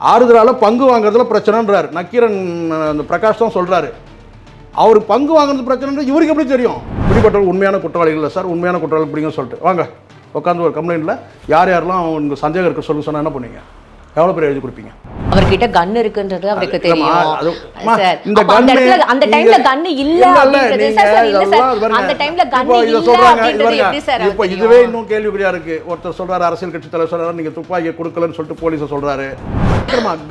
ஆறுதலால பங்கு வாங்குறதுல பிரச்சனைன்றார். நக்கீரன் அந்த பிரகாஷ் தான் சொல்றாரு. அவர் பங்கு வாங்குறது பிரச்சனை இவருக்கு எப்படி தெரியும்? பிடிப்பட்டவர்கள் உண்மையான குற்றவாளிகள் இல்லை சார். உண்மையான குற்றவாளி பிடிங்க சொல்லிட்டு. வாங்க உட்காந்து ஒரு கம்ப்ளைண்ட்டில் யார் யாரெல்லாம் உங்களுக்கு சந்தேகம் இருக்கு சொல்லுங்க சொன்னா என்ன பண்ணுவீங்க? எவ்வளோ பேர் எழுதி கொடுப்பீங்க? அவர்கிட்ட கன் இருக்குன்றது அவருக்கு தெரியும். இந்த அப்ப அந்த டைம்ல கன் இல்ல. அந்த டைம்ல கன் இல்ல சொல்றாங்க, சார் இப்போ இதுவே? இன்னும் கேள்விக்குறியா இருக்கு. ஒருத்தர் சொல்றாரு அரசியல் கட்சி தலைவர் சொல்றாரு நீங்க துப்பாக்கியை கொடுக்கலன்னு சொல்லிட்டு போலீஸை சொல்றாரு.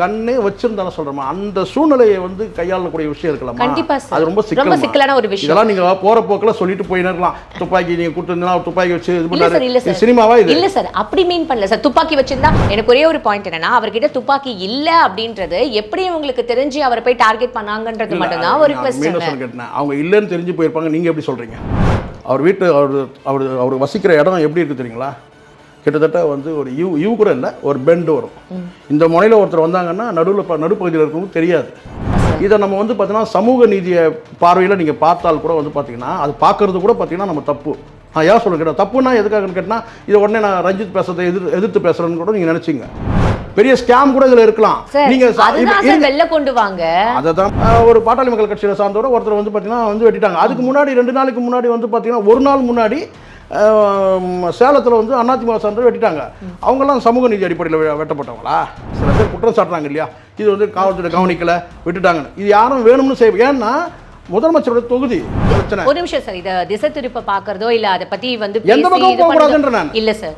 கண்ணே வச்சிருந்தாலும் சொல்றோமா அந்த சூழ்நிலையை வந்து கையாளக்கூடிய விஷயம் இருக்கலாம் கண்டிப்பா. அது ரொம்ப சிக்கல் சிக்கலான ஒரு விஷயம். இதெல்லாம் நீங்க போற போக்குல சொல்லிட்டு இருக்கலாம். துப்பாக்கி நீங்க கொடுத்துருந்தா துப்பாக்கி வச்சு இது பண்ணாரு. சினிமாவா இது? இல்ல சார். அப்படி மீன் பண்ணல சார். துப்பாக்கி வச்சிருந்தா எனக்கு ஒரே ஒரு பாயிண்ட் என்னன்னா அவர்கிட்ட துப்பாக்கி இல்ல அப்படின்றது எப்படி உங்களுக்கு தெரிஞ்சு அவரை போய் டார்கெட் பண்ணாங்கன்றது இல்ல, மட்டும்தான் ஒரு கொஸ்டின் அவங்க இல்லைன்னு தெரிஞ்சு போயிருப்பாங்க. நீங்க எப்படி சொல்றீங்க? அவர் வீட்டு அவர் அவர் அவர் வசிக்கிற இடம் எப்படி இருக்கு தெரியுங்களா? கிட்டத்தட்ட வந்து ஒரு யூ யூ கூட இல்லை ஒரு பெண்டு வரும். இந்த முனையில் ஒருத்தர் வந்தாங்கன்னா நடுவில் நடுப்பகுதியில் இருக்கவங்க தெரியாது. இதை நம்ம வந்து பார்த்தீங்கன்னா சமூக நீதியை பார்வையில் நீங்கள் பார்த்தால் கூட வந்து பார்த்தீங்கன்னா அது பார்க்கறது கூட பார்த்தீங்கன்னா நம்ம தப்பு. நான் ஏன் சொல்ல கேட்டேன் தப்புன்னா எதுக்காகன்னு கேட்டால் இதை உடனே நான் ரஞ்சித் பேசுறதை எதிர் எதிர்த்து பேசுறேன்னு கூட நீங்கள் நினச்சிங்க. பெரிய ஸ்கேம் கூட இதில் இருக்கலாம். அதுதான் சார் வெளில கொண்டு வாங்க. அதை தான் ஒரு பாட்டாளி மக்கள் கட்சியில் சார்ந்தவரை ஒருத்தர் வந்து பார்த்தீங்கன்னா வந்து வெட்டிட்டாங்க. அதுக்கு முன்னாடி ரெண்டு நாளைக்கு முன்னாடி வந்து பார்த்தீங்கன்னா ஒரு நாள் முன்னாடி சேலத்தில் வந்து அதிமுக சார்ந்தவர் வெட்டிட்டாங்க. அவங்கெல்லாம் சமூக நீதி அடிப்படையில் வெட்டப்பட்டவங்களா? சில பேர் குற்றம் சாட்டுறாங்க இல்லையா? இது வந்து காவல்துறை கவனிக்கல விட்டுட்டாங்கன்னு. இது யாரும் வேணும்னு செய்ய ஏன்னா முதலமைச்சரோட தொகுதி பிரச்சனை. ஒரு நிமிஷம் சார் இத திசை திருப்ப பாக்குறதோ இல்ல அதை பத்தி வந்து எந்த பக்கம் போகக்கூடாதுன்ற நான். இல்ல சார்.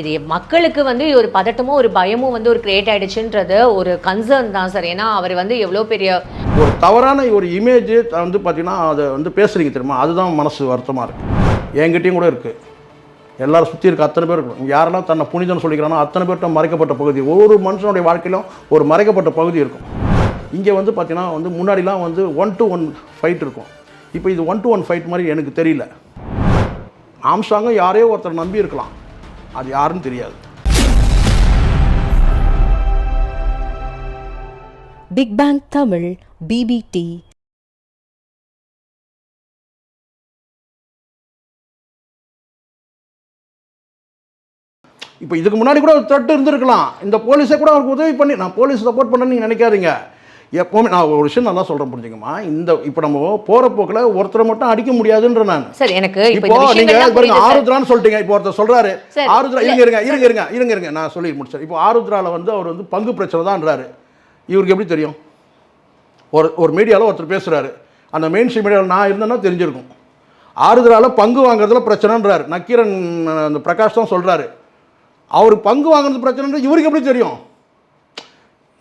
இது மக்களுக்கு வந்து ஒரு பதட்டமும் ஒரு பயமும் வந்து ஒரு கிரியேட் ஆயிடுச்சுன்றது ஒரு கன்சர்ன் தான் சார். ஏன்னா அவர் வந்து எவ்வளவு பெரிய ஒரு தவறான ஒரு இமேஜ் வந்து பார்த்தீங்கன்னா அதை வந்து பேசுறீங்க தெரியுமா? அதுதான் மனசு வருத்தமாக இருக்கு. என்கிட்டையும் கூட இருக்குது எல்லாரும் சுற்றி இருக்க அத்தனை பேர் இருக்கும் யாரெல்லாம் தன்னை புனிதம்னு சொல்லிக்கிறானோ அத்தனை பேர்கிட்ட மறைக்கப்பட்ட பகுதி ஒவ்வொரு மனுஷனுடைய வாழ்க்கையிலும் ஒரு மறைக்கப்பட்ட பகுதி இருக்கும். இங்கே வந்து பார்த்திங்கன்னா வந்து முன்னாடிலாம் வந்து ஒன் டு ஒன் ஃபைட் இருக்கும். இப்போ இது ஒன் டு ஒன் ஃபைட் மாதிரி எனக்கு தெரியல. ஆம்ஸ்டாங்கும் யாரையோ ஒருத்தர் நம்பி இருக்கலாம். அது யாருன்னு தெரியாது. பிக் பேங் தமிழ் பிபிடி இப்போ இதுக்கு முன்னாடி கூட ஒரு த்ரெட் இருந்திருக்கலாம். இந்த போலீஸை கூட அவருக்கு உதவி பண்ணி நான் போலீஸ் சப்போர்ட் பண்ணேன்னு நீங்கள் நினைக்காதீங்க. எப்போவுமே நான் ஒரு விஷயம் நல்லா சொல்கிறேன் புரிஞ்சுங்கம்மா இந்த இப்போ நம்ம போகிற போக்கில் ஒருத்தரை மட்டும் அடிக்க முடியாதுன்ற நான். சார் எனக்கு இப்ப இப்போ இந்த நீங்க விஷயங்கள்லாம் பாருங்க. ஆருத்ரான்னு சொல்லிட்டீங்க. இப்போ ஒருத்தர் சொல்றாரு சார், ஆருத்ரா இருங்க இருங்க இருங்க இருங்க இருங்க இருங்க. நான் சொல்லி முடிச்சேன் இப்போ ஆருத்ரால வந்து அவர் வந்து பங்கு பிரச்சனை தான்ன்றாரு இவருக்கு எப்படி தெரியும்? ஒரு ஒரு மீடியாவில் ஒருத்தர் பேசுறாரு. அந்த மெயின் ஸ்ட்ரீம் மீடியாவில் நான் இருந்தேன்னா தெரிஞ்சிருக்கும். ஆறுதலால பங்கு வாங்குறதுல பிரச்சனைன்றாரு. நக்கீரன் அந்த பிரகாஷ் தான் சொல்றாரு. அவர் பங்கு வாங்குறது பிரச்சனை இவருக்கு எப்படி தெரியும்?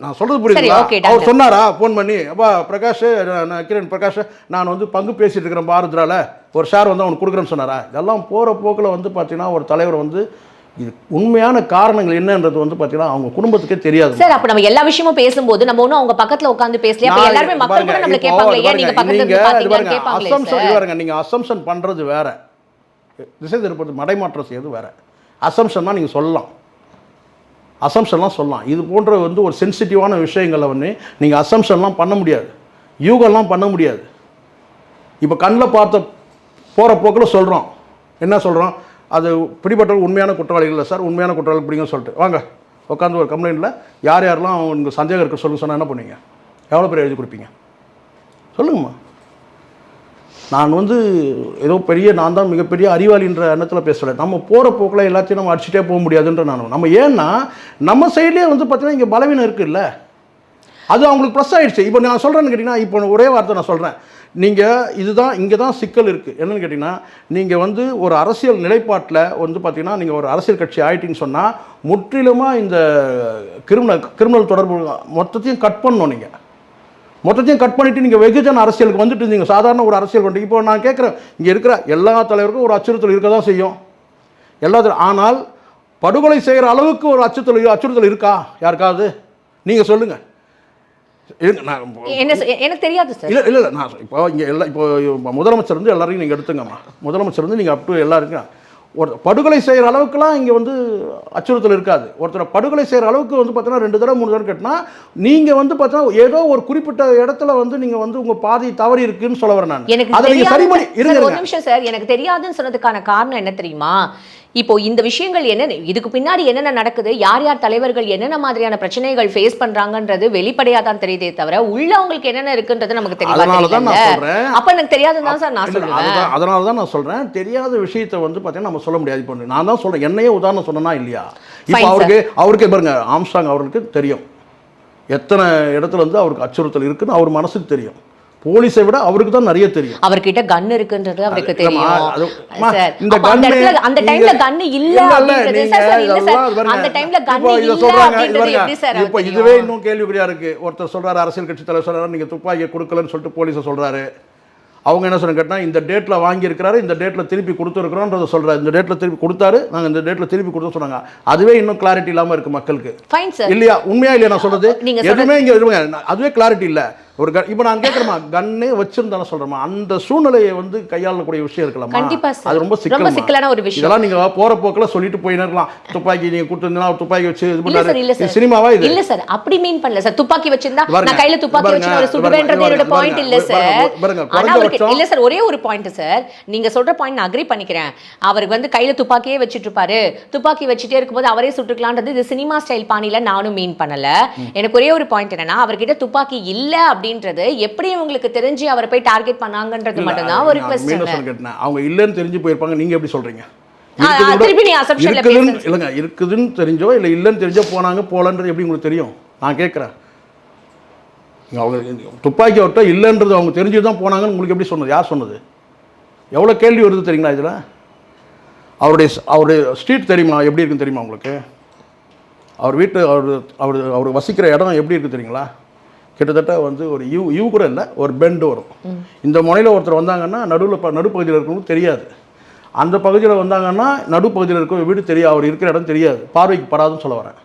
நான் புரியுதுங்களா? okay, done. அவர் சொன்னாரா? ஃபோன் பண்ணி அப்பா பிரகாஷ் நான் கிரண் பிரகாஷ் நான் வந்து பங்கு பேசிட்டு இருக்கிறேன் பாரத்ரால ஒரு ஷேர் வந்து அவனுக்கு கொடுக்குறேன்னு சொன்னாரா? இதெல்லாம் போகிற போக்கில் வந்து பார்த்தீங்கன்னா ஒரு தலைவர் வந்து இது உண்மையான காரணங்கள் என்னன்றது வந்து பார்த்தீங்கன்னா அவங்க குடும்பத்துக்கே தெரியாது. சார் அப்ப நம்ம எல்லா விஷயமும் பேசும்போது நம்ம ஒண்ணும் அவங்க பக்கத்துல உட்கார்ந்து பேசலையா? அப்ப எல்லாருமே மக்கள் கூட நம்மள கேட்பாங்களே ஏன் நீங்க பக்கத்துல இருந்து பாத்தீங்கன்னு கேட்பாங்களே சார் நீங்க அசம்ஷன் பண்றது வேற. திசை திருப்பது மடைமாற்றம் செய்யறது வேற. அசம்ஷன்லாம் நீங்கள் சொல்லலாம். அசம்ஷன்லாம் சொல்லலாம். இது போன்ற வந்து ஒரு சென்சிட்டிவான விஷயங்களை வந்து நீங்கள் அசம்ஷன்லாம் பண்ண முடியாது. யூகம்லாம் பண்ண முடியாது. இப்போ கண்ணில் பார்த்த போகிற போக்கில் சொல்கிறோம் என்ன சொல்கிறோம் அது பிடிபட்டவர்கள் உண்மையான குற்றவாளிகள் இல்லை சார். உண்மையான குற்றவாளி பிடிங்கன்னு சொல்லிட்டு. வாங்க உட்காந்து ஒரு கம்ப்ளைண்ட்டில் யார் யாரெல்லாம் உங்களுக்கு சந்தேகம் இருக்க சொல்லுங்க சொன்னால் என்ன பண்ணுவீங்க? எவ்வளோ பேர் எழுதி கொடுப்பீங்க? சொல்லுங்கம்மா. நான் வந்து ஏதோ பெரிய நான் தான் மிகப்பெரிய அறிவாளின்ற எண்ணத்தில் பேசலை நம்ம போகிற போக்கில் எல்லாத்தையும் நம்ம அடிச்சுட்டே போக முடியாதுன்ற நான். நம்ம ஏன்னா நம்ம சைட்லேயே வந்து பார்த்தீங்கன்னா இங்கே பலவீனம் இருக்குல்ல. அது அவங்களுக்கு ப்ளஸ் ஆகிடுச்சு இப்போ நான் சொல்கிறேன்னு கேட்டிங்கன்னா இப்போ ஒரே வார்த்தை நான் சொல்கிறேன் நீங்கள் இதுதான் இங்கே தான் சிக்கல் இருக்குது என்னென்னு கேட்டிங்கன்னா நீங்கள் வந்து ஒரு அரசியல் நிலைப்பாட்டில் வந்து பார்த்திங்கன்னா நீங்கள் ஒரு அரசியல் கட்சி ஆயிட்டீங்கன்னு சொன்னால் முற்றிலுமாக இந்த கிரிமினல் கிரிமினல் தொடர்பு மொத்தத்தையும் கட் பண்ணணும் நீங்கள் மொத்தத்தையும் கட் பண்ணிட்டு நீங்கள் வெகுஜன அரசியலுக்கு வந்துட்டு இருந்தீங்க. சாதாரண ஒரு அரசியல் கொண்டு இப்போ நான் கேட்குறேன் இங்கே இருக்கிற எல்லா தலைவருக்கும் ஒரு அச்சுறுத்தல் இருக்க தான் செய்யும் எல்லாத்தையும் ஆனால் படுகொலை செய்கிற அளவுக்கு ஒரு அச்சுறுத்தல் அச்சுறுத்தல் இருக்கா? யாருக்காவது? நீங்கள் சொல்லுங்கள் எனக்கு தெரியாது சார் இல்லை இல்லை இல்லை நான் இப்போ இங்கே எல்லா இப்போ முதலமைச்சர் வந்து எல்லாரையும் நீங்கள் எடுத்துங்கம்மா. முதலமைச்சர் வந்து நீங்கள் அப் டு எல்லாருக்கும் ஒரு படுகொலை செய்கிற அளவுக்குலாம் இங்கே வந்து அச்சுறுத்தல் இருக்காது. ஒருத்தரை படுகொலை செய்கிற அளவுக்கு வந்து பார்த்தீங்கன்னா ரெண்டு தடவை மூணு தடவை கேட்டினா நீங்கள் வந்து பார்த்தீங்கன்னா ஏதோ ஒரு குறிப்பிட்ட இடத்துல வந்து நீங்கள் வந்து உங்கள் பாதி தவறி இருக்குன்னு சொல்ல வரேன் நான். எனக்கு சரி. பண்ணி இருங்க. நிமிஷம் சார். எனக்கு தெரியாதுன்னு சொன்னதுக்கான காரணம் என்ன தெரியுமா? இப்போ இந்த விஷயங்கள் என்ன இதுக்கு பின்னாடி என்னென்ன நடக்குது யார் யார் தலைவர்கள் என்னென்ன மாதிரியான பிரச்சனைகள் ஃபேஸ் பண்றாங்கன்றது வெளிப்படையா தான் தெரியுதே தவிர உள்ள அவங்களுக்கு என்னென்ன இருக்குன்றது நமக்கு தெரியல சொல்றேன். அப்ப எனக்கு தெரியாதுன்னு தான் சார் நான் அதுதான் அதனால தான் நான் சொல்றேன். தெரியாத விஷயத்தை வந்து பார்த்தீங்கன்னா நம்ம சொல்ல முடியாது. இப்போ நான் தான் சொல்றேன். என்னையே உதாரணம் சொன்னனா இல்லையா? இப்போ. அவருக்கு அவருக்கே பாருங்க ஆம்ஸ்டாங் அவருக்கு தெரியும். எத்தனை இடத்துல வந்து அவருக்கு அச்சுறுத்தல் இருக்குன்னு அவர் மனசுக்கு தெரியும். போலீஸை விட அவருக்கு தான் நிறைய தெரியும். அவர்கிட்ட கன் இருக்குன்றது அவருக்கு தெரியும். இந்த அப்ப அந்த டைம்ல கன் இல்ல. அந்த டைம்ல கன் இல்ல சொல்றாங்க, இப்போ இதுவே? இன்னும் கேள்விக்குறியா இருக்கு. ஒருத்தர் சொல்றாரு அரசியல் கட்சி தலைவர் சொல்றாரு நீங்க துப்பாக்கியை கொடுக்கலன்னு சொல்லிட்டு போலீஸை சொல்றாரு. அவங்க என்ன சொல்றாங்க கேட்டா இந்த டேட்ல வாங்கி இருக்கிறாரு இந்த டேட்ல திருப்பி கொடுத்துருக்கிறோன்றத சொல்றாரு. இந்த டேட்ல திருப்பி கொடுத்தாரு நாங்க இந்த டேட்ல திருப்பி கொடுத்தோம் சொன்னாங்க. அதுவே இன்னும் கிளாரிட்டி இல்லாம இருக்கு மக்களுக்கு. இல்லையா? உண்மையா இல்லையா நான் சொல்றது? எதுவுமே இங்க அதுவே கிளாரிட்டி இல்ல. ஒரு இப்போ நான் கேட்கறமா கன்னே வச்சிருந்தாலும் சொல்றேமா அந்த சூழ்நிலையை வந்து கையாளக்கூடிய விஷயம் இருக்கலாமா கண்டிப்பா சார். அது ரொம்ப சிக்கல் சிக்கலான ஒரு விஷயம். இதெல்லாம் நீங்க போற போக்குல சொல்லிட்டு போயின்னு இருக்கலாம். துப்பாக்கி நீங்க கொடுத்துருந்தா துப்பாக்கி வச்சு இது இல்ல பண்ணாரு. சார் இல்ல இது சார் சினிமாவா இது? இல்ல சார் அப்படி மீன் பண்ணல சார் துப்பாக்கி வச்சிருந்தா நான் கையில துப்பாக்கி வச்சு அவர் சுடுவேன்றது என்னோட பாயிண்ட் இல்ல சார் இல்ல சார் ஒரே ஒரு பாயிண்ட் சார் நீங்க சொல்ற பாயிண்ட் நான் அக்ரி பண்ணிக்கிறேன். அவருக்கு வந்து கையில துப்பாக்கியே வச்சிட்டு இருப்பாரு. துப்பாக்கி வச்சுட்டே இருக்கும்போது அவரே சுட்டுக்கலான்றது இது சினிமா ஸ்டைல் பாணியில நானும் மீன் பண்ணல. எனக்கு ஒரே ஒரு பாயிண்ட் என்னன்னா அவர்கிட்ட துப்பாக்கி இல்ல அப்படின்றது எப்படி உங்களுக்கு தெரிஞ்சு அவரை போய் டார்கெட் பண்ணாங்கன்றது மட்டும்தான் ஒரு ரிக்வெஸ்ட் அவங்க இல்லைன்னு தெரிஞ்சு போயிருப்பாங்க. நீங்க எப்படி சொல்றீங்க? இருக்குது இருக்குதுன்னு. இல்லைங்க இருக்குதுன்னு தெரிஞ்சோ இல்லை இல்லைன்னு தெரிஞ்சோ போனாங்க போலன்றது எப்படி உங்களுக்கு தெரியும்? நான் கேட்குறேன். அவங்க துப்பாக்கி அவர்கிட்ட இல்லைன்றது அவங்க தெரிஞ்சு தான் போனாங்கன்னு உங்களுக்கு எப்படி சொன்னது? யார் சொன்னது? எவ்வளோ கேள்வி வருது தெரியுங்களா இதில்? அவருடைய அவருடைய ஸ்ட்ரீட் தெரியுமா? எப்படி இருக்குன்னு தெரியுமா உங்களுக்கு? அவர் வீட்டு அவர் அவர் அவர் வசிக்கிற இடம் எப்படி இருக்கு தெரியுங்களா? கிட்டத்தட்ட வந்து ஒரு யூ யூ கூட இல்லை ஒரு பெண்டு வரும். இந்த முனையில் ஒருத்தர் வந்தாங்கன்னா நடுவில் நடுப்பகுதியில் இருக்கிறவங்களுக்கு தெரியாது. அந்த பகுதியில் வந்தாங்கன்னா நடுப்பகுதியில் இருக்க வீடு தெரியாது அவர் இருக்கிற இடம் தெரியாது. பார்வைக்கு படாதுன்னு சொல்ல வரேன்.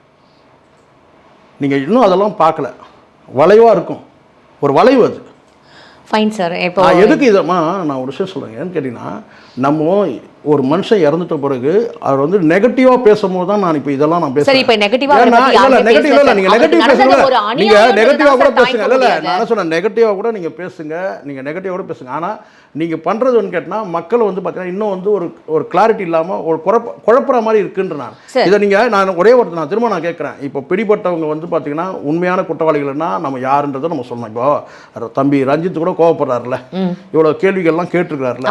நீங்கள் இன்னும் அதெல்லாம் பார்க்கல. வளைவாக இருக்கும். ஒரு வளைவு அது. ஃபைன் சார் இப்போ எதுக்கு இதம்மா நான் ஒரு விஷயம் சொல்கிறேன் ஏன்னு கேட்டிங்கன்னா நம்ம ஒரு மனுஷன் இறந்துட்ட பிறகு அவர் வந்து நெகட்டிவாக பேசும்போது தான் நான் இப்போ இதெல்லாம் நான் சரி, இப்ப பேசுறேன். இல்ல, யாருமே நெகட்டிவ் இல்லை அவருக்கு நெகட்டிவ் பேசுங்க நெகட்டிவாக தான் கூட பேசுங்க. இல்லை இல்லை நான் சொன்னேன் நெகட்டிவாக கூட நீங்கள் பேசுங்க. நீங்கள் நெகட்டிவாக கூட பேசுங்க. ஆனால் நீங்கள் பண்ணுறது வந்து கேட்டால் மக்கள் வந்து பார்த்தீங்கன்னா இன்னும் வந்து ஒரு ஒரு கிளாரிட்டி இல்லாமல் ஒரு குழப்ப குழப்புற மாதிரி இருக்குன்ற நான். இதை நீங்கள் நான் ஒரே ஒரு நான் திரும்ப நான் கேட்குறேன். இப்போ பிடிபட்டவங்க வந்து பார்த்தீங்கன்னா உண்மையான குற்றவாளிகள்னா நம்ம யாருன்றதை நம்ம சொல்லணும். இப்போ தம்பி ரஞ்சித் கூட கோவப்படுறாருல இவ்வளோ கேள்விகள்லாம் கேட்டிருக்கிறாருல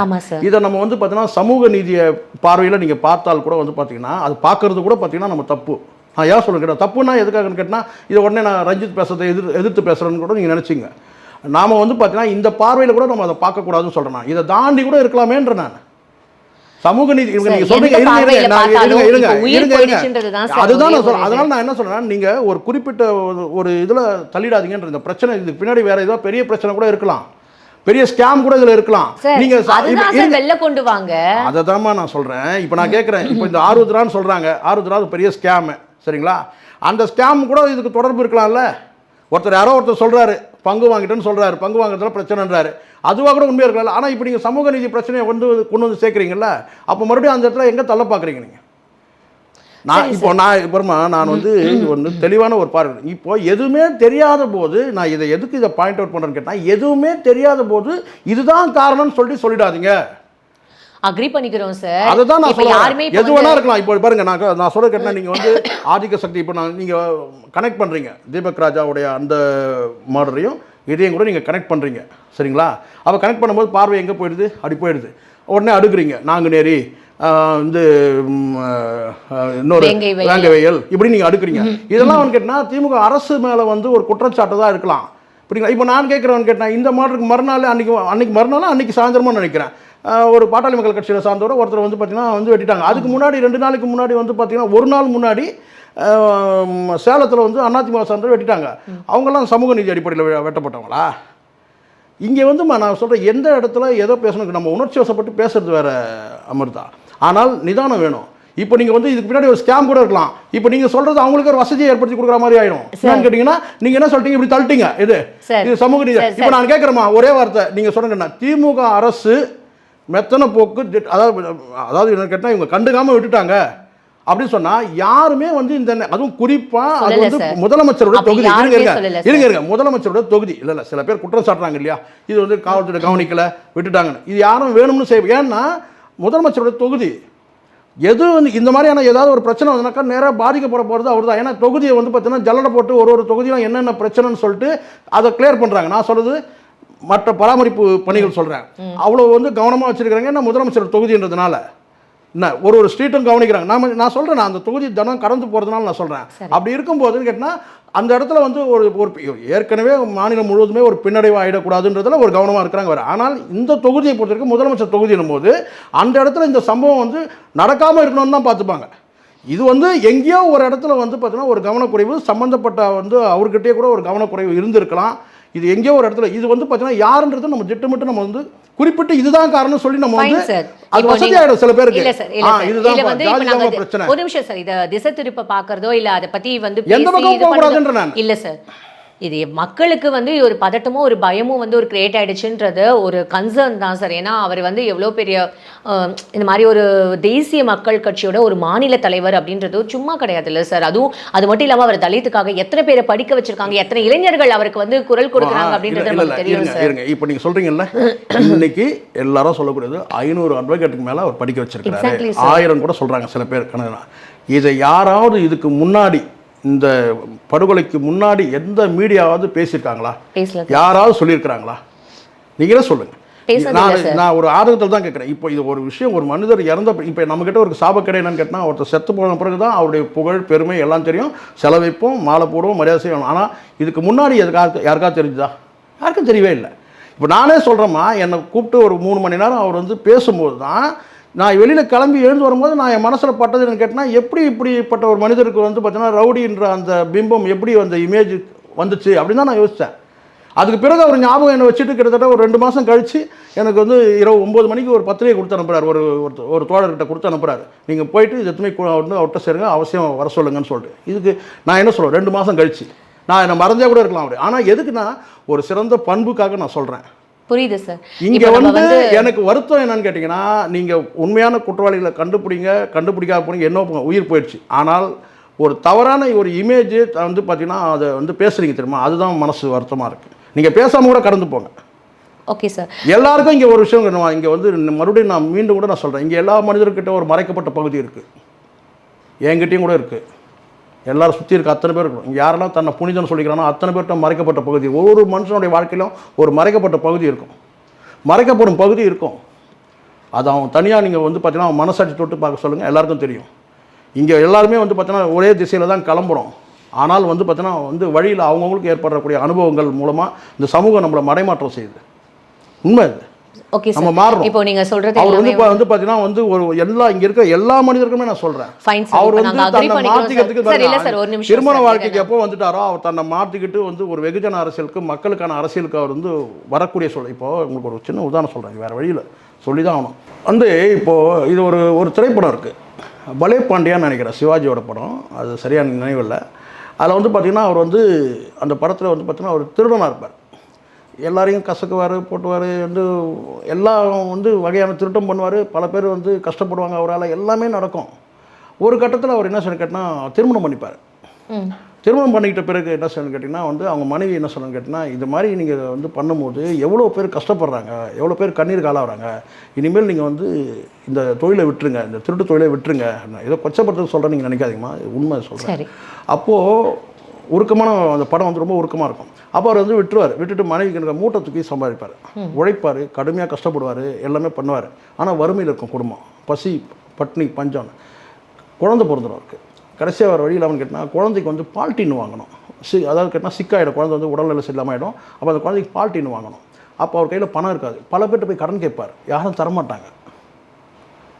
இதை நம்ம வந்து பார்த்தீங்கன்னா சமூக நீதியை பார்வையில் நீங்கள் பார்த்தால் கூட வந்து பார்த்தீங்கன்னா அது பார்க்கறது கூட பார்த்தீங்கன்னா நம்ம தப்பு. நான் ஏன் சொல்ல கேட்டேன் தப்புன்னா எதுக்காகன்னு கேட்டால் இதை உடனே நான் ரஞ்சித் பேசுறதை எதிர் எதிர்த்து பேசுகிறேன்னு கூட நீங்கள் நினச்சிங்க. நாம் வந்து பார்த்தீங்கன்னா இந்த பார்வையில் கூட நம்ம அதை பார்க்கக்கூடாதுன்னு சொல்கிறேன் இதை தாண்டி கூட இருக்கலாமேன்ற நான். சமூக நீதி நீங்க சொல்றீங்க இருங்க, இருங்க, இருங்க, அதுதான் நான் சொல்றேன். அதனால நான் என்ன சொல்றேன்னா நீங்க ஒரு குறிப்பிட்ட ஒரு இதுல தள்ளிடாதீங்கன்ற இந்த பிரச்சனை இதுக்கு பின்னாடி வேற ஏதோ பெரிய பிரச்சனை கூட இருக்கலாம். பெரிய ஸ்கேம் கூட இதுல இருக்கலாம். நீங்க. வெளில கொண்டு வாங்க. அதை நான் சொல்கிறேன் இப்போ நான் கேட்குறேன் இப்போ இந்த ஆறுபது சொல்கிறாங்க ஆறுபது அது பெரிய ஸ்கேமு சரிங்களா? அந்த ஸ்கேம் கூட இதுக்கு தொடர்பு இருக்கலாம்ல. ஒருத்தர் யாரோ ஒருத்தர் சொல்கிறாரு பங்கு வாங்கிட்டேன்னு சொல்கிறாரு பங்கு வாங்குறதுல பிரச்சனைன்றாரு. அதுவாக கூட உண்மையாக இருக்கலாம் ஆனால் இப்போ நீங்கள் சமூக நீதி பிரச்சனையை கொண்டு வந்து- கொண்டு வந்து சேர்க்குறீங்கல்ல அப்போ மறுபடியும் அந்த இடத்துல எங்கே தள்ள பார்க்குறீங்க நீங்கள் நான் இப்போ நான் இப்போமா நான் வந்து ஒன்று தெளிவான ஒரு பார்வை. இப்போ எதுவுமே தெரியாத போது நான் இதை எதுக்கு இதை பாயிண்ட் அவுட் பண்ணுறேன்னு கேட்டால் எதுவுமே தெரியாத போது இதுதான் காரணம்னு சொல்லிட்டு சொல்லிடாதீங்க. அக்ரி பண்ணிக்கிறோம் சார் அதை தான் நான் சொல்லுவேன் எது வேணா இருக்கலாம். இப்போ பாருங்க நான் நான் சொல்ல கேட்டேன் நீங்கள் வந்து ஆதிக்க சக்தி இப்போ நான் நீங்கள் கனெக்ட் பண்ணுறீங்க தீபக் ராஜாவுடைய அந்த மாடலையும் இதையும் கூட நீங்கள் கனெக்ட் பண்ணுறீங்க சரிங்களா? அப்போ கனெக்ட் பண்ணும்போது பார்வை எங்கே போயிடுது? அப்படி போயிடுது. உடனே அடுக்குறீங்க. நாங்குநேரி. வந்து இன்னொரு வேங்கை வயல். இப்படி நீங்கள் அடுக்குறீங்க. இதெல்லாம் வந்து கேட்டால் திமுக அரசு மேலே வந்து ஒரு குற்றச்சாட்டு தான் இருக்கலாம். புரியுங்களா இப்போ நான் கேட்குறவன் கேட்டேன் இந்த மாடலுக்கு மறுநாள் அன்னைக்கு அன்னைக்கு மறுநாள் அன்னைக்கு சாயந்தரமா நினைக்கிறேன். ஒரு பாட்டாளி மக்கள் கட்சியில் சார்ந்தவர் ஒருத்தர் வந்து பார்த்தீங்கன்னா வந்து வெட்டிட்டாங்க. அதுக்கு முன்னாடி ரெண்டு நாளைக்கு முன்னாடி வந்து பார்த்தீங்கன்னா ஒரு நாள் முன்னாடி சேலத்தில் வந்து அதிமுக சார்ந்தவர் வெட்டிட்டாங்க. அவங்கெல்லாம் சமூக நீதி அடிப்படையில் வெட்டப்பட்டவங்களா? இங்கே வந்து நான் சொல்கிறேன் எந்த இடத்துல எதோ பேசணும். நம்ம உணர்ச்சி வசப்பட்டு பேசுறது வேற அமிர்தா. ஆனால் நிதானம் வேணும். இப்போ நீங்கள் வந்து இதுக்கு பின்னாடி ஒரு ஸ்கேம் கூட இருக்கலாம். இப்போ நீங்கள் சொல்கிறது அவங்களுக்கு ஒரு வசதியை ஏற்படுத்தி கொடுக்குற மாதிரி ஆயிடும். என்னன்னு கேட்டிங்கன்னா நீங்கள் என்ன சொல்லிட்டீங்க? இப்படி தள்ளிட்டீங்க. இது. இது சமூக நீதி. இப்போ நான் கேட்குறேம்மா ஒரே வார்த்தை. நீங்கள் சொல்லுங்கண்ணா திமுக அரசு மெத்தனை போக்கு அதாவது அதாவது என்ன கேட்டால் இவங்க கண்டுக்காமல் விட்டுட்டாங்க. அப்படின்னு சொன்னா யாருமே வந்து இந்த அதுவும் குறிப்பா அது வந்து சார். முதலமைச்சரோட தொகுதி. இருங்க. இருங்க. இருங்க முதலமைச்சரோட தொகுதி. இல்ல இல்ல. சில பேர் குற்றம் சாட்டுறாங்க இல்லையா? இது வந்து காவல்துறை கவனிக்கல விட்டுட்டாங்கன்னு. இது யாரும் வேணும்னு செய்ய ஏன்னா முதலமைச்சரோட தொகுதி. எது வந்து இந்த மாதிரியான ஏதாவது ஒரு பிரச்சனை வந்தனாக்கா நேராக பாதிக்கப்பட போகிறது அவர் தான் ஏன்னா தொகுதியை வந்து பார்த்தீங்கன்னா ஜல்லடை போட்டு ஒரு ஒரு தொகுதியும் என்னென்ன பிரச்சனைன்னு சொல்லிட்டு அதை கிளியர் பண்ணுறாங்க நான் சொல்கிறது மற்ற பராமரிப்பு பணிகள் சொல்கிறேன் அவ்வளோ வந்து கவனமாக வச்சுருக்காங்க ஏன்னா முதலமைச்சர் தொகுதின்றதுனால. என்ன ஒரு ஒரு ஸ்ட்ரீட்டும் கவனிக்கிறாங்க. நாம நான் சொல்கிறேன் நான் அந்த தொகுதி தினம் கடந்து போகிறதுனால நான் சொல்கிறேன். அப்படி இருக்கும்போதுன்னு கேட்டால் அந்த இடத்துல வந்து ஒரு ஒரு ஏற்கனவே மாநிலம் முழுவதுமே ஒரு பின்னடைவு ஆகிடக்கூடாதுன்றதுல ஒரு கவனமாக இருக்கிறாங்க வேறு ஆனால் இந்த தொகுதியை பொறுத்த வரைக்கும் முதலமைச்சர் தொகுதினும் போது அந்த இடத்துல இந்த சம்பவம் வந்து நடக்காமல் இருக்கணும்னு தான் பார்த்துப்பாங்க. இது வந்து எங்கேயோ ஒரு இடத்துல வந்து பார்த்தீங்கன்னா ஒரு கவனக்குறைவு சம்மந்தப்பட்ட வந்து அவர்கிட்டயே கூட ஒரு கவனக்குறைவு இருந்திருக்கலாம். இது எங்கேயோ ஒரு இடத்துல இது வந்து பார்த்தீங்கன்னா யாருன்றது நம்ம திட்டமிட்டு நம்ம வந்து குறிப்பிட்டு இதுதான் காரணம் சொல்லி நம்ம வந்து. அது வசதி ஆயிடும் சில பேருக்கு. இல்ல சார் இல்ல இதுதான் வந்து பிரச்சனை. ஒரு நிமிஷம் சார் இத திசை திருப்ப பாக்குறதோ இல்ல அத பத்தி வந்து எந்த பக்கம் இது போகக்கூடாதுன்ற பண்றதோ- நான். இல்ல சார் இது மக்களுக்கு வந்து ஒரு பதட்டமும் ஒரு பயமும் வந்து ஒரு கிரியேட் ஆயிடுச்சுன்றது ஒரு கன்சர்ன் தான் சார் ஏன்னா அவர் வந்து எவ்வளோ பெரிய இந்த மாதிரி ஒரு தேசிய மக்கள் கட்சியோட ஒரு மாநில தலைவர் அப்படின்றது சும்மா கிடையாது இல்லை சார் அதுவும் அது மட்டும் இல்லாம அவர் தலித்துக்காக எத்தனை பேரை படிக்க வச்சிருக்காங்க எத்தனை இளைஞர்கள் அவருக்கு வந்து குரல் கொடுக்குறாங்க அப்படின்றது நமக்கு தெரியும் சார். இப்போ நீங்க சொல்றீங்கல்ல இன்னைக்கு எல்லாரும் சொல்லக்கூடியது ஐநூறு அட்வொகேட்டுக்கு மேல அவர் படிக்க வச்சிருக்காரு. ஆயிரம் கூட சொல்றாங்க சில பேர். இதை யாராவது இதுக்கு முன்னாடி இந்த படுகொலைக்கு முன்னாடி எந்த மீடியாவது பேசியிருக்காங்களா? யாராவது சொல்லியிருக்கிறாங்களா? நீங்களே சொல்லுங்க. பேசுனது நான். நான் ஒரு ஆர்வத்தில் தான் கேட்குறேன் இப்போ இது ஒரு விஷயம் ஒரு மனிதர் இறந்த இப்போ நம்மக்கிட்ட ஒரு சாபக்கடை என்னன்னு கேட்டால் ஒருத்தர் செத்து போன பிறகு தான் அவருடைய புகழ் பெருமை எல்லாம் தெரியும். செலவைப்போம் மாலை போடுவோம் மரியாதை செய்வோம். ஆனால் இதுக்கு முன்னாடி எதுக்காக யாருக்காவது தெரிஞ்சுதா? யாருக்கும் தெரியவே இல்லை. இப்போ நானே சொல்கிறேம்மா என்னை கூப்பிட்டு ஒரு மூணு மணி நேரம் அவர் வந்து பேசும்போது தான் நான் வெளியில் கிளம்பி எழுந்து வரும்போது நான் என் மனசில் பட்டது என்னன்னு கேட்டால் எப்படி இப்படிப்பட்ட ஒரு மனிதருக்கு வந்து பார்த்தீங்கன்னா ரவுடின்ற அந்த பிம்பம் எப்படி அந்த இமேஜ் வந்துச்சு அப்படின்னு தான் நான் யோசித்தேன் அதுக்கு பிறகு அவர் ஞாபகம் என்னை வச்சுட்டு கிட்டத்தட்ட ஒரு ரெண்டு மாதம் கழித்து எனக்கு வந்து இரவு ஒம்பது மணிக்கு ஒரு பத்திரிகை கொடுத்து அனுப்புகிறார் ஒரு ஒரு- தோழர்கிட்ட கொடுத்து அனுப்புகிறார் நீங்கள் போயிட்டு இது எத்தனை வந்து அவர்கிட்ட சேருங்க அவசியம் வர சொல்லுங்கன்னு சொல்லிட்டு. இதுக்கு நான் என்ன சொல்கிறேன் ரெண்டு மாதம் கழிச்சு. நான் என்னை மறந்தே கூட இருக்கலாம் அவர் ஆனால் எதுக்குன்னா ஒரு சிறந்த பண்புக்காக நான் சொல்கிறேன் புரியுது சார் இங்க வந்து எனக்கு வருத்தம் என்னன்னு கேட்டிங்கன்னா நீங்க உண்மையான குற்றவாளிகளை கண்டுபிடிங்க கண்டுபிடிக்காத போனீங்க என்ன உயிர் போயிடுச்சு. ஆனால் ஒரு தவறான ஒரு இமேஜ் வந்து பார்த்தீங்கன்னா அதை வந்து பேசுறீங்க தெரியுமா? அதுதான் மனசு வருத்தமா இருக்கு. நீங்க பேசாம கூட கடந்து போங்க. ஓகே சார் எல்லாருக்கும் இங்கே ஒரு விஷயம். இங்க வந்து மறுபடியும் நான் மீண்டும் கூட நான் சொல்றேன். இங்க எல்லா மனிதர்கிட்ட ஒரு மறைக்கப்பட்ட பகுதி இருக்கு. என்கிட்டயும் கூட இருக்கு. எல்லாரும் சுற்றி இருக்க அத்தனை பேர் இருக்கணும். யாரெல்லாம் தன்னை புனிதன்னு சொல்லிக்கிறானோ அத்தனை பேர்கிட்ட மறைக்கப்பட்ட பகுதி ஒவ்வொரு மனுஷனுடைய வாழ்க்கையிலும் ஒரு மறைக்கப்பட்ட பகுதி இருக்கும். மறைக்கப்படும் பகுதி இருக்கும். அது அவன் தனியாக நீங்கள் வந்து பார்த்தீங்கன்னா அவன் மனசாட்சி தொட்டு பார்க்க சொல்லுங்கள் எல்லாருக்கும் தெரியும். இங்கே எல்லாருமே வந்து பார்த்தீங்கன்னா ஒரே திசையில் தான் கிளம்புறோம். ஆனால் வந்து பார்த்தீங்கன்னா வந்து வழியில் அவங்கவுங்களுக்கு ஏற்படக்கூடிய அனுபவங்கள் மூலமாக இந்த சமூகம் நம்மளை மடைமாற்றம் செய்யுது. உண்மை இது ஓகே நம்ம மாறுறோம். இப்போ நீங்க சொல்றது அவர் வந்து இப்போ வந்து பார்த்தீங்கன்னா வந்து ஒரு எல்லா இங்கே இருக்க எல்லா மனிதர்களுமே நான் சார் அவர் இப்போ வந்து தன்னை பண்ணிக்கிறோம் மாற்றிக்கிறதுக்கு சார் சார் இல்ல சார் ஒரு நிமிஷம் திருமண வாழ்க்கைக்கு. எப்போ வந்துட்டாரோ அவர் தன்னை மாற்றிக்கிட்டு வந்து ஒரு வெகுஜன அரசியலுக்கு மக்களுக்கான அரசியலுக்கு அவர் வந்து வரக்கூடிய சொல்ல இப்போ உங்களுக்கு ஒரு சின்ன உதாரணம் சொல்கிறேன் வேறு வழியில் சொல்லி தான் ஆகணும். வந்து இப்போது இது ஒரு ஒரு திரைப்படம் இருக்குது பலே பாண்டியான்னு நினைக்கிறேன் சிவாஜியோட படம். அது சரியான நினைவில்லை. அதில் வந்து பார்த்திங்கன்னா அவர் வந்து அந்த படத்தில் வந்து பார்த்திங்கன்னா ஒரு திருடனாக இருப்பார். எல்லாரையும் கசக்குவார் போட்டுவார் வந்து எல்லாம் வந்து வகையான திருட்டம் பண்ணுவார். பல பேர் வந்து கஷ்டப்படுவாங்க அவரால். எல்லாமே நடக்கும். ஒரு கட்டத்தில் அவர் என்ன சொல்லி கேட்டால் திருமணம் பண்ணிப்பார். திருமணம் பண்ணிக்கிட்ட பிறகு என்ன சொல்லணும்னு கேட்டிங்கன்னா வந்து அவங்க மனைவி என்ன சொல்லணும்னு கேட்டிங்கன்னா இது மாதிரி நீங்கள் வந்து பண்ணும்போது எவ்வளோ பேர் கஷ்டப்படுறாங்க எவ்வளோ பேர் கண்ணீர் காலாகிறாங்க இனிமேல் நீங்கள் வந்து இந்த தொழிலை விட்டுருங்க இந்த திருட்டு தொழிலை விட்டுருங்க ஏதோ கொச்சப்படுறது சொல்கிறேன் நீங்கள் நினைக்காதீங்கம்மா உண்மை சொல்கிறேன் அப்போது உருக்கமான அந்த படம் வந்து ரொம்ப உருக்கமாக இருக்கும். அப்போ அவர் வந்து விட்டுருவார். விட்டுட்டு மனைவிக்கு எனக்கு மூட்டை தூக்கி சம்பாதிப்பார். உழைப்பார் கடுமையாக கஷ்டப்படுவார் எல்லாமே பண்ணுவார். ஆனால் வறுமையில் இருக்கும் குடும்பம். பசி பட்னி பஞ்சம். குழந்தை பிறந்துடும் அவருக்கு. கடைசியாக அவர் வழி இல்லாமல் கேட்டால் குழந்தைக்கு வந்து பால் டீன் வாங்கணும். சி அதாவது கேட்டால் சிக்காயிடும். குழந்தை வந்து உடல்நிலை சரியில்லாமல் ஆகிடும் அப்போ அந்த குழந்தைக்கு பால் டீன் வாங்கணும். அப்போ அவர் கையில் பணம் இருக்காது. பல பேர்கிட்ட போய் கடன் கேட்பார். யாரும் தரமாட்டாங்க.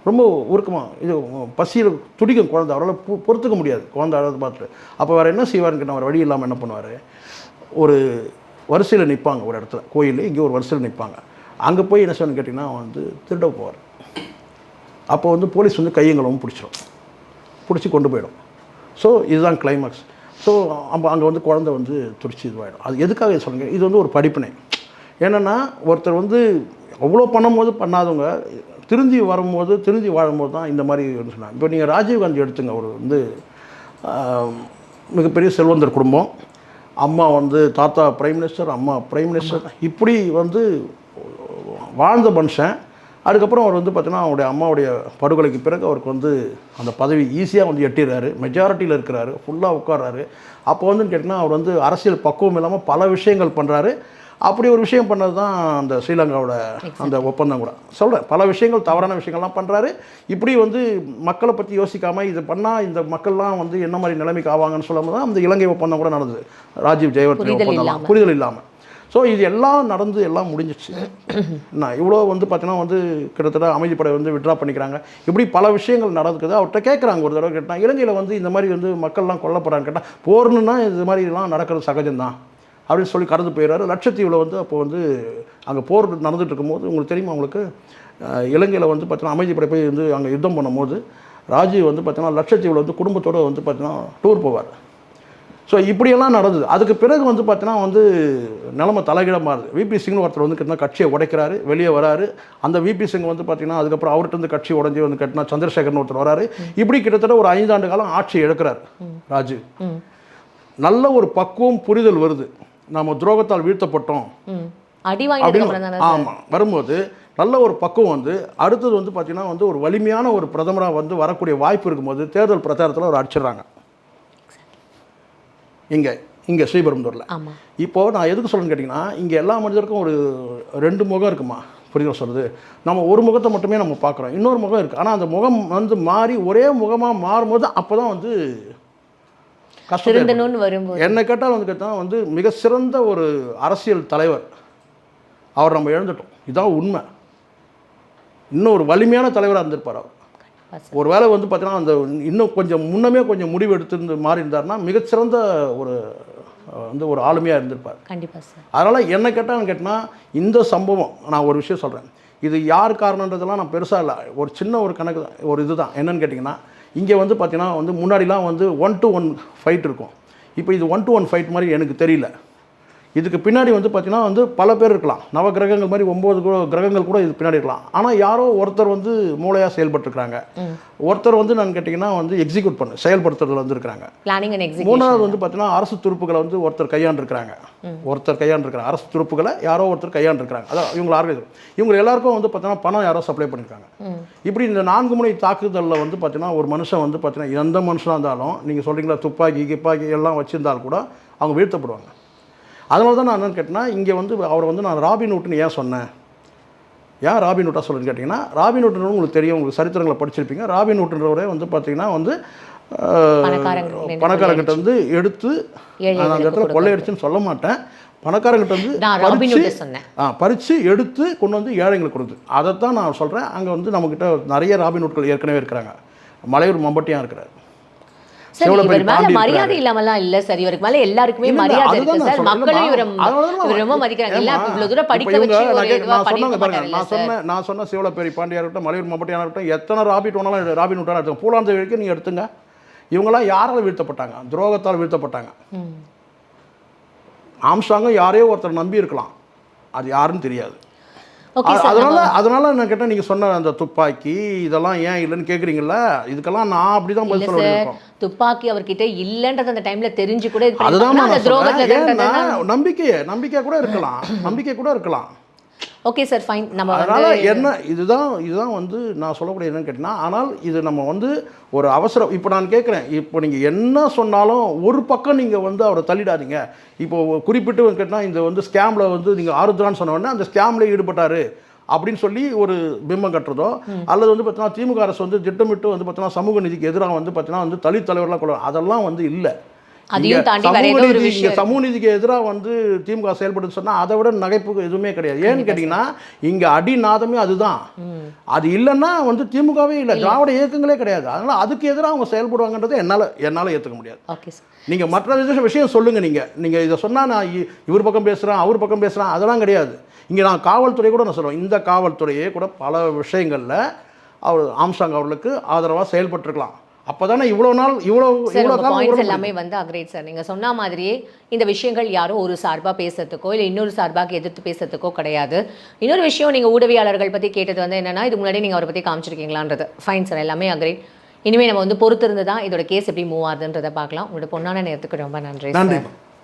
ரொம்ப உருக்கமாக இது பசியில் துடிக்கும் குழந்தை அவரால் பொ- பொறுத்துக்க முடியாது குழந்தை அழகு பார்த்துட்டு. அப்போ வேறு என்ன செய்வார்னு கேட்டால் அவர் வழி இல்லாமல் என்ன பண்ணுவார்? ஒரு வரிசையில் நிற்பாங்க ஒரு இடத்துல. கோயிலில் இங்கே ஒரு வரிசையில் நிற்பாங்க அங்கே போய் என்ன செய்யணும்னு கேட்டிங்கன்னா வந்து திருட போவார். அப்போ வந்து போலீஸ் வந்து கையங்களும் பிடிச்சிடும் பிடிச்சி கொண்டு போயிடும். ஸோ இதுதான் கிளைமேக்ஸ் ஸோ அப்போ அங்கே வந்து குழந்தை வந்து துடிச்சு இதுவாகிடும் அது எதுக்காக இது சொல்லுங்க இது வந்து ஒரு படிப்பினை. என்னென்னா ஒருத்தர் வந்து அவ்வளோ பண்ணும்போது பண்ணாதவங்க திருந்தி வரும்போது திருந்தி வாழும்போது தான் இந்த மாதிரி சொன்னாங்க. இப்போ நீங்கள் ராஜீவ்காந்தி எடுத்துங்க அவர் வந்து மிகப்பெரிய செல்வந்தர் குடும்பம். அம்மா வந்து தாத்தா பிரைம் மினிஸ்டர் அம்மா பிரைம் மினிஸ்டர். இப்படி வந்து வாழ்ந்த மனுஷன். அதுக்கப்புறம் அவர் வந்து பார்த்தீங்கன்னா அவருடைய அம்மாவுடைய படுகொலைக்கு பிறகு அவருக்கு வந்து அந்த பதவி ஈஸியாக வந்து எட்டிடுறாரு. மெஜாரிட்டியில் இருக்கிறாரு. ஃபுல்லாக உட்கார்றாரு. அப்போ வந்து கேட்டிங்கன்னா அவர் வந்து அரசியல் பக்குவம் இல்லாமல் பல விஷயங்கள் பண்ணுறாரு அப்படி ஒரு விஷயம் பண்ணது தான் அந்த ஸ்ரீலங்காவோட அந்த ஒப்பந்தம் கூட. சொல்கிறேன் பல விஷயங்கள் தவறான விஷயங்கள்லாம் பண்ணுறாரு இப்படி வந்து மக்களை பற்றி யோசிக்காமல் இது பண்ணால் இந்த மக்கள்லாம் வந்து என்ன மாதிரி நிலைமைக்கு ஆவாங்கன்னு சொல்லும்போது தான் அந்த இலங்கை ஒப்பந்தம் கூட நடந்தது. ராஜீவ் ஜெயவர்தனி புரிதல் ஒப்பந்தம். புரிதல் இல்லாமல் ஸோ இது எல்லாம் நடந்து எல்லாம் முடிஞ்சிச்சு நான் இவ்வளோ வந்து பார்த்தீங்கன்னா வந்து கிட்டத்தட்ட அமைதிப்படை வந்து விட்ரா பண்ணிக்கிறாங்க. இப்படி பல விஷயங்கள் நடக்குது. அவர்கிட்ட கேட்குறாங்க ஒரு தடவை கேட்டால் இலங்கையில் வந்து இந்த மாதிரி வந்து மக்கள்லாம் கொல்லப்படுறாங்க கேட்டால் போர்னுன்னா இது மாதிரிலாம் நடக்கிறது சகஜம்தான். அப்படின்னு சொல்லி கடந்து போயிடுறாரு. லட்சத்தீவில் வந்து அப்போ வந்து அங்கே போர் நடந்துட்டு இருக்கும்போது உங்களுக்கு தெரியுமா உங்களுக்கு? அஹ், இலங்கையில் வந்து பார்த்தீங்கன்னா அமைதிப்படை போய் வந்து அங்கே யுத்தம் பண்ணும்போது ராஜீவ் வந்து பார்த்தீங்கன்னா லட்சத்தீவில் வந்து குடும்பத்தோடு வந்து பார்த்தீங்கன்னா டூர் போவார். ஸோ இப்படியெல்லாம் நடந்தது. அதுக்கு பிறகு வந்து பார்த்தீங்கன்னா வந்து நிலமை தலைகீழ மாறுது. விபி சிங்னு ஒருத்தர் வந்து கிட்டத்தட்ட கட்சியை உடைக்கிறாரு வெளியே வராரு. அந்த விபி சிங் வந்து பார்த்தீங்கன்னா அதுக்கப்புறம் அவர்கிட்ட இருந்து கட்சி உடஞ்சி வந்து கட்டினா சந்திரசேகர்னு ஒருத்தர் வராரு. இப்படி கிட்டத்தட்ட ஒரு ஐந்தாண்டு காலம் ஆட்சி எடுக்கிறார் ராஜு நல்ல ஒரு பக்குவம் புரிதல் வருது. நம்ம துரோகத்தால் வீழ்த்தப்பட்டோம். அப்படின்னு ஆமாம் வரும்போது நல்ல ஒரு பக்குவம் வந்து அடுத்தது வந்து பார்த்தீங்கன்னா வந்து ஒரு வலிமையான ஒரு பிரதமராக வந்து வரக்கூடிய வாய்ப்பு இருக்கும்போது தேர்தல் பிரச்சாரத்தில் ஒரு அடிச்சிடுறாங்க. இங்கே இங்கே ஸ்ரீபெரும்புதூரில். இப்போது நான் எதுக்கு சொல்லுன்னு கேட்டிங்கன்னா இங்கே எல்லா மனிதருக்கும் ஒரு ரெண்டு முகம் இருக்குமா? புரியுதா சொல்லுது நம்ம ஒரு முகத்தை மட்டுமே நம்ம பார்க்குறோம். இன்னொரு முகம் இருக்குது ஆனால் அந்த முகம் வந்து மாறி ஒரே முகமாக மாறும்போது அப்போ தான் வந்து கஷ்டம் திருந்தணும்னு வரும்போது. என்னை கேட்டால் வந்து கேட்டால் வந்து மிக சிறந்த ஒரு அரசியல் தலைவர். அவர் நம்ம இழந்துட்டோம். இதான் உண்மை. இன்னும் ஒரு வலிமையான தலைவராக இருந்திருப்பார் அவர். ஒரு வேளை வந்து பார்த்தீங்கன்னா அந்த இன்னும் கொஞ்சம் முன்னமே கொஞ்சம் முடிவு எடுத்திருந்து மாறி இருந்தாருன்னா மிகச்சிறந்த ஒரு வந்து ஒரு ஆளுமையாக இருந்திருப்பார். கண்டிப்பா சார். அதனால் என்ன கேட்டான்னு கேட்டினா இந்த சம்பவம் நான் ஒரு விஷயம் சொல்கிறேன் இது யார் காரணன்றதெல்லாம் நான் பெருசாக இல்லை. ஒரு சின்ன ஒரு கணக்கு தான். ஒரு இதுதான். என்னன்னு கேட்டிங்கன்னா இங்கே வந்து பார்த்திங்கன்னா வந்து முன்னாடிலாம் வந்து ஒன் டு ஒன் ஃபைட் இருக்கும். இப்போ இது ஒன் டு ஒன் ஃபைட் மாதிரி எனக்கு தெரியல. இதுக்கு பின்னாடி வந்து பார்த்தீங்கன்னா வந்து பல பேர் இருக்கலாம். நவ கிரகங்கள் மாதிரி ஒம்பது கிரகங்கள் கூட இது பின்னாடி இருக்கலாம். ஆனால் யாரோ ஒருத்தர் வந்து மூளையாக செயல்பட்டுருக்காங்க ஒருத்தர் வந்து நான் கேட்டிங்கன்னா வந்து எக்ஸிக்யூட் பண்ணு செயல்படுத்துறதுல அண்ட் எக்ஸிக்யூஷன் மூணாவது வந்து பார்த்தீங்கன்னா அரசு துருப்புகளை வந்து ஒருத்தர் கையாண்டிருக்கிறாங்க. ஒருத்தர் கையாண்டிருக்கிறாங்க. அரசு துருப்புகளை யாரோ ஒருத்தர் கையாண்டிருக்கிறாங்க. அதான் இவங்க ஆர்கனைஸ் இவங்க எல்லாருக்கும் வந்து பார்த்தீங்கன்னா பணம் யாரோ சப்ளை பண்ணியிருக்காங்க இப்படி இந்த நான்கு முனை தாக்குதலில் வந்து பார்த்தீங்கன்னா ஒரு மனுஷன் வந்து பார்த்தீங்கன்னா எந்த மனுஷனாக இருந்தாலும் நீங்கள் சொல்கிறீங்களா துப்பாக்கி கிப்பாக்கி எல்லாம் வச்சிருந்தால் கூட அவங்க வீழ்த்தப்படுவாங்க. அதனால தான் நான் என்னன்னு கேட்டேன்னா இங்கே வந்து அவரை வந்து நான் ராபின் ஹுட்னு ஏன் சொன்னேன்? ஏன் ராபின் ஹுட்டா சொல்லுன்னு கேட்டிங்கன்னா ராபின் ஹுட்ன்றது உங்களுக்கு தெரியும் உங்களுக்கு சரித்திரங்களை படிச்சிருப்பீங்க. ராபின் ஹுட்ன்றவரே வந்து பார்த்தீங்கன்னா வந்து பணக்காரங்கிட்ட வந்து எடுத்து நான் அந்த இடத்துல கொள்ளையடிச்சுன்னு சொல்ல மாட்டேன். பணக்காரங்கிட்ட வந்து ஆ பறித்து எடுத்து கொண்டு வந்து ஏழைங்களுக்கு கொடுத்து. அதைத்தான் நான் சொல்கிறேன் அங்கே வந்து நம்மக்கிட்ட நிறைய ராபின் ஹுட்கள் ஏற்கனவே இருக்கிறாங்க. மலையூர் மம்பட்டியாக இருக்கிறார். சார் இவர் மேல மரியாதை இல்லாமலாம் இல்ல சார். இவருக்கு மேல எல்லாருக்குமே மரியாதை இருக்கு சார். மக்களும் இவரை ரொம்ப மதிக்கிறாங்க. இல்ல இவ்வளவு தூரம் படிக்க வச்சு நான் இதுவா நான் சொன்ன சிவலப்பேரி பாண்டியா இருக்கட்டும் மலையூர் மம்பட்டியாக இருக்கட்டும் எத்தனை ராபிட் வேணாலும் ராபின் விட்டாலும் எடுத்துங்க பூலாந்த வரைக்கும் நீங்கள் எடுத்துங்க. இவங்கெல்லாம் யாரால் வீழ்த்தப்பட்டாங்க? துரோகத்தால் வீழ்த்தப்பட்டாங்க. ஆம்ஸ்டாங்கும் யாரையோ ஒருத்தர் நம்பி இருக்கலாம். அது யாருன்னு தெரியாது. அதனால அதனால என்ன கேட்டால் நீங்கள் சொன்ன அந்த துப்பாக்கி இதெல்லாம் ஏன் இல்லைன்னு கேட்குறீங்களா இதுக்கெல்லாம் நான் அப்படி தான் பதில் சொல்ல துப்பாக்கி அவர்கிட்ட இல்லன்றது அந்த டைம்ல தெரிஞ்சு கூட அதுதான் பண்ணிருப்பாங்க. அந்த நான் துரோகத்துல சொல்றேன். ஏன்னா தண்டனை- நம்பிக்கை நம்பிக்கை கூட இருக்கலாம். நம்பிக்கை கூட இருக்கலாம். ஓகே சார் ஃபைன் நம்ம அதனால என்ன இதுதான் இதுதான் வந்து நான் சொல்லக்கூடிய என்னன்னு கேட்டிங்கன்னா ஆனால் இது நம்ம வந்து ஒரு அவசரம். இப்போ நான் கேட்குறேன் இப்போ நீங்கள் என்ன சொன்னாலும் ஒரு பக்கம் நீங்கள் வந்து அவரை தள்ளிடாதீங்க. இப்போ குறிப்பிட்டு கேட்டால் இந்த வந்து ஸ்கேமில் வந்து நீங்கள் ஆருத்ரான்னு சொன்ன உடனே அந்த ஸ்கேமில் ஈடுபட்டாரு அப்படின்னு சொல்லி ஒரு பிம்பம் கட்டுறதோ அல்லது வந்து பார்த்தீங்கன்னா திமுக அரசு வந்து திட்டமிட்டு வந்து பார்த்தீங்கன்னா சமூக நீதிக்கு எதிராக வந்து பார்த்தீங்கன்னா வந்து தலித் தலைவர்லாம் கொள்ள அதெல்லாம் வந்து இல்லை. அதையும் தாண்டி வேற ஏதோ ஒரு விஷயம். சமூக நீதிக்கு எதிராக வந்து திமுக செயல்படுது சொன்னா அதை விட நகைப்புக்கு எதுவுமே கிடையாது. ஏன்னு கேட்டிங்கன்னா இங்க அடி நாதமே அதுதான் அது இல்லைன்னா வந்து திமுகவே இல்லை. திராவிட இயக்கங்களே கிடையாது. அதனால அதுக்கு எதிராக அவங்க செயல்படுவாங்கன்றதை என்னால் என்னால் ஏற்றுக்க முடியாது. Okay sir. நீங்கள் மற்ற விஷயம் விஷயம் சொல்லுங்கள் நீங்கள் நீங்கள் இதை சொன்னால் நான் இவர் பக்கம் பேசுகிறேன் அவர் பக்கம் பேசுகிறேன் அதெல்லாம் கிடையாது. இங்கே நான் காவல்துறை கூட நான் சொல்லுவேன் இந்த காவல்துறையே கூட பல விஷயங்களில் அவர் ஆம்சாங் அவர்களுக்கு ஆதரவாக செயல்பட்டிருக்கலாம். அப்போ தானே இவ்வளோ நாள் இவ்வளோ இவ்வளோ பாயிண்ட்ஸ் எல்லாமே வந்து அக்ரேட் சார் நீங்க சொன்ன மாதிரியே இந்த விஷயங்கள் யாரும் ஒரு சார்பா பேசுறதுக்கோ இல்ல இன்னொரு சார்பாக எதிர்த்து பேசுறதுக்கோ கிடையாது. இன்னொரு விஷயம் நீங்க ஊடகவியாளர்கள் பத்தி கேட்டது வந்து என்னன்னா இது முன்னாடி நீங்க அவரை பத்தி காமிச்சிருக்கீங்களான்றது. ஃபைன் சார் எல்லாமே அக்ரேட் இனிமே நம்ம வந்து பொறுத்திருந்து தான் இதோட கேஸ் எப்படி மூவ் ஆகுதுன்றதை பார்க்கலாம். உங்களோட பொண்ணான நேரத்துக்கு ரொம்ப நன்றி சார் நன்றி